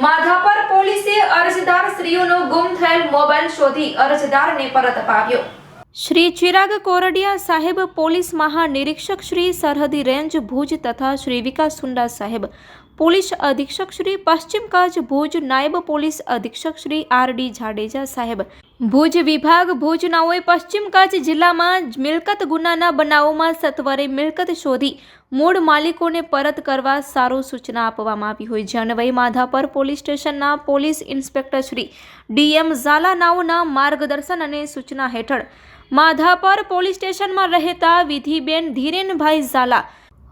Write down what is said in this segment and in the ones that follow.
માધાપર પોલીસે અરજદાર સ્ત્રીઓનો ગુમ થયેલ મોબાઈલ શોધી અરજદારને પરત અપાવ્યો શ્રી ચિરાગ કોરડિયા સાહેબ, પોલીસ મહાનિરીક્ષક શ્રી સરહદી રેન્જ ભુજ તથા શ્રી વિકાસ સુંડા સાહેબ પોલીસ અધિક્ષક શ્રી પશ્ચિમ કચ્છ ભુજ નાયબ પોલીસ અધિક્ષક શ્રી આર ડી જાડેજા સાહેબ. ભુજ વિભાગ ભુજનાઓએ પશ્ચિમ કચ્છ જિલ્લામાં મિલકત ગુનાના બનાવોમાં સત્વરે મિલકત શોધી મૂળ માલિકોને પરત કરવા સારો સૂચના આપવામાં આવી હોય. જે માધાપર પોલીસ સ્ટેશનના police inspector Shri DM Zala નાઓના માર્ગદર્શન અને સૂચના હેઠળ માધાપર પોલીસ સ્ટેશનમાં રહેતા વિધિબેન ધીરેનભાઈ ઝાલા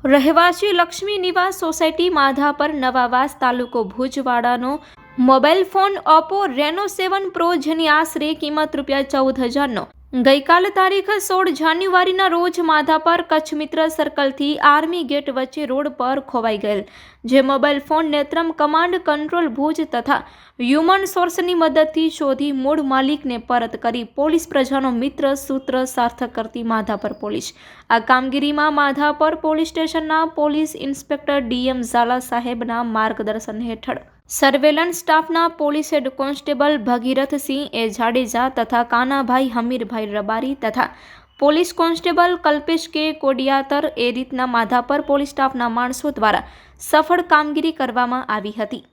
રહેવાસી લક્ષ્મી નિવાસ સોસાયટી માધાપર નવાવાસ તાલુકો ભુજવાડાનો mobile phone Oppo Reno seven pro જેની આશરે કિંમત રૂપિયા ચૌદ હજારનો ગઈકાલ તારીખ સોળ જાન્યુઆરીના રોજ માધાપર કચ્છ મિત્ર સર્કલથી આર્મી ગેટ વચ્ચે રોડ પર ખોવાઈ ગયેલ, જે mobile phone Netram command control Bhuj તથા હ્યુમન સોર્સની મદદથી શોધી મૂળ માલિકને પરત કરી પોલીસ પ્રજાનો મિત્ર સૂત્ર સાર્થક કરતી માધાપર પોલીસ. આ કામગીરીમાં માધાપર પોલીસ સ્ટેશનના પોલીસ ઇન્સ્પેક્ટર ડીએમ ઝાલા સાહેબના માર્ગદર્શન હેઠળ સર્વેલન્સ સ્ટાફના police head constable Bhagirathsinh A Jadeja તથા કાનાભાઈ હમીરભાઈ રબારી તથા પોલીસ કોન્સ્ટેબલ કલ્પેશ કે કોડિયાતર એ રીતના માધાપર પોલીસ સ્ટાફના માણસો દ્વારા સફળ કામગીરી કરવામાં આવી હતી.